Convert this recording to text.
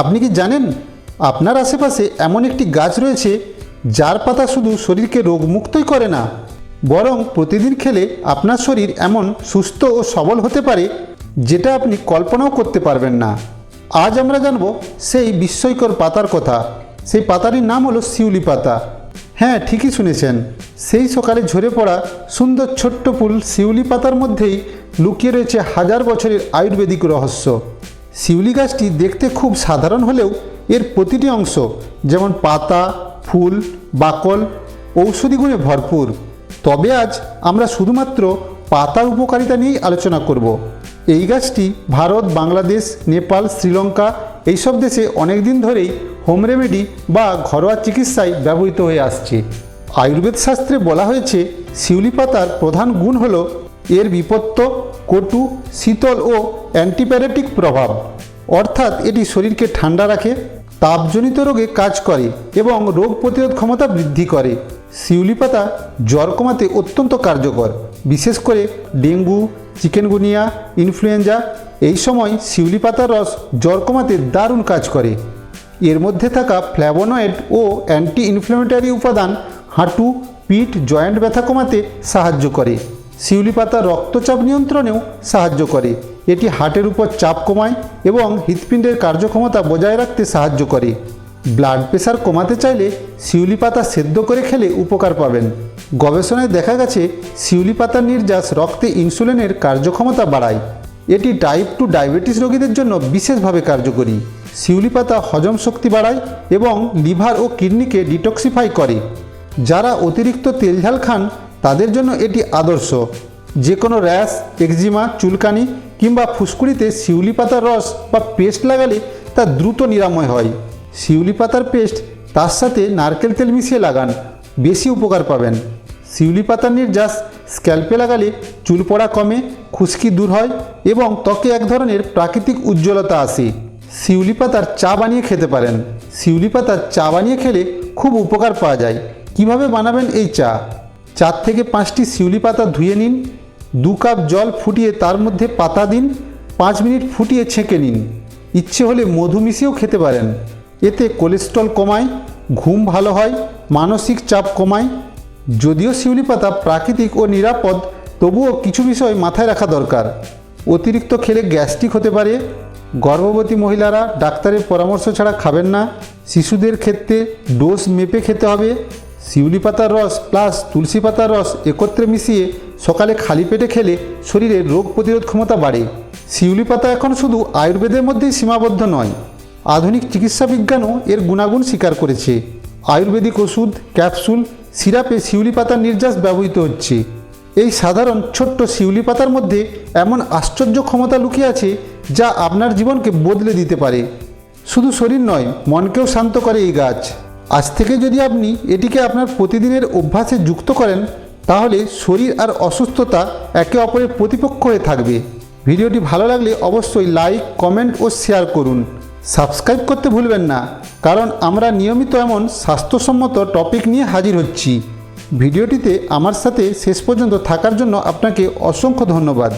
আপনি কি জানেন? আপনার আশেপাশে এমন একটি গাছ রয়েছে, যার পাতা শুধু শরীরকে রোগমুক্তই করে না, বরং প্রতিদিন খেলে আপনার শরীর এমন সুস্থ ও সবল হতে পারে, যেটা আপনি কল্পনাও করতে পারবেন না। আজ আমরা জানব সেই বিস্ময়কর পাতার কথা। সেই পাতাটির নাম হলো শিউলি পাতা। হ্যাঁ ঠিকই শুনেছেন। সেই সকালে ঝরে পড়া সুন্দর ছোট্ট ফুল শিউলি পাতার মধ্যেই লুকিয়ে রয়েছে হাজার বছরের আয়ুর্বেদিক রহস্য। শিউলি গাছটি দেখতে খুব সাধারণ হলেও এর প্রতিটি অংশ যেমন পাতা, ফুল, বাকল, ঔষধি গুণে ভরপুর। তবে আজ আমরা শুধুমাত্র পাতার উপকারিতা নিয়েই আলোচনা করব। এই গাছটি ভারত, বাংলাদেশ, নেপাল, শ্রীলঙ্কা এইসব দেশে অনেক দিন ধরেই হোম রেমেডি বা ঘরোয়া চিকিৎসায় ব্যবহৃত হয়ে আসছে। আয়ুর্বেদ শাস্ত্রে বলা হয়েছে, শিউলি পাতার প্রধান গুণ হল এর বিপত্ত কটু, শীতল ও অ্যান্টিপ্যারেটিক প্রভাব। অর্থাৎ এটি শরীরকে ঠান্ডা রাখে, তাপজনিত রোগে কাজ করে এবং রোগ প্রতিরোধ ক্ষমতা বৃদ্ধি করে। শিউলি পাতা জ্বর কমাতে অত্যন্ত কার্যকর, বিশেষ করে ডেঙ্গু, চিকেনগুনিয়া, ইনফ্লুয়েঞ্জা। এই সময় শিউলি পাতার রস জ্বর কমাতে দারুণ কাজ করে। এর মধ্যে থাকা ফ্ল্যাভোনয়েড ও অ্যান্টি ইনফ্ল্যামেটারি উপাদান হাঁটু, পিঠ, জয়েন্ট ব্যথা কমাতে সাহায্য করে। শিউলি পাতা রক্তচাপ নিয়ন্ত্রণেও সাহায্য করে। এটি হার্টের উপর চাপ কমায় এবং হৃৎপিণ্ডের কার্যক্ষমতা বজায় রাখতে সাহায্য করে। ব্লাড প্রেশার কমাতে চাইলে শিউলি পাতা সেদ্ধ করে খেলে উপকার পাবেন। গবেষণায় দেখা গেছে, শিউলি পাতার নির্যাস রক্তে ইনসুলিনের কার্যক্ষমতা বাড়ায়। এটি টাইপ টু ডায়াবেটিস রোগীদের জন্য বিশেষভাবে কার্যকরী। শিউলি পাতা হজম শক্তি বাড়ায় এবং লিভার ও কিডনিকে ডিটক্সিফাই করে। যারা অতিরিক্ত তেল ঝাল খান তাদের জন্য এটি আদর্শ। যে কোনো র্যাশ, একজিমা, চুলকানি কিংবা ফুসকুড়িতে শিউলি পাতার রস বা পেস্ট লাগালে তা দ্রুত নিরাময় হয়। শিউলি পাতার পেস্ট তার সাথে নারকেল তেল মিশিয়ে লাগান, বেশি উপকার পাবেন। শিউলি পাতার নির্যাস স্ক্যাল্পে লাগালে চুল পড়া কমে, খুশকি দূর হয় এবং ত্বকে এক ধরনের প্রাকৃতিক উজ্জ্বলতা আসে। শিউলি পাতার চা বানিয়ে খেতে পারেন। শিউলি পাতার চা বানিয়ে খেলে খুব উপকার পাওয়া যায়। কীভাবে বানাবেন এই চা? চার থেকে পাঁচটি শিউলি পাতা ধুয়ে নিন, দু কাপ জল ফুটিয়ে তার মধ্যে পাতা দিন, পাঁচ মিনিট ফুটিয়ে ছেঁকে নিন। ইচ্ছে হলে মধু মিশিয়েও খেতে পারেন। এতে কোলেস্ট্রল কমায়, ঘুম ভালো হয়, মানসিক চাপ কমায়। যদিও শিউলি পাতা প্রাকৃতিক ও নিরাপদ, তবুও কিছু বিষয় মাথায় রাখা দরকার। অতিরিক্ত খেলে গ্যাস্ট্রিক হতে পারে। গর্ভবতী মহিলারা ডাক্তারের পরামর্শ ছাড়া খাবেন না। শিশুদের ক্ষেত্রে ডোজ মেপে খেতে হবে। শিউলি পাতার রস প্লাস তুলসী পাতার রস একত্রে মিশিয়ে সকালে খালি পেটে খেলে শরীরে রোগ প্রতিরোধ ক্ষমতা বাড়ে। শিউলি পাতা এখন শুধু আয়ুর্বেদের মধ্যেই সীমাবদ্ধ নয়, আধুনিক চিকিৎসা বিজ্ঞানও এর গুণাগুণ স্বীকার করেছে। আয়ুর্বেদিক ওষুধ, ক্যাপসুল, সিরাপে শিউলি পাতার নির্যাস ব্যবহৃত হচ্ছে। এই সাধারণ ছোট্ট শিউলি পাতার মধ্যে এমন আশ্চর্য ক্ষমতা লুকিয়ে আছে যা আপনার জীবনকে বদলে দিতে পারে। শুধু শরীর নয়, মনকেও শান্ত করে এই গাছ। আজ থেকে যদি আপনি এটিকে আপনার প্রতিদিনের অভ্যাসে যুক্ত করেন, তাহলে শরীর আর অসুস্থতা একে অপরের প্রতিপক্ষ হয়ে থাকবে। ভিডিওটি ভালো লাগলে অবশ্যই লাইক, কমেন্ট ও শেয়ার করুন। সাবস্ক্রাইব করতে ভুলবেন না, কারণ আমরা নিয়মিত এমন স্বাস্থ্যসম্মত টপিক নিয়ে হাজির হচ্ছি। ভিডিওটিতে আমার সাথে শেষ পর্যন্ত থাকার জন্য আপনাকে অসংখ্য ধন্যবাদ।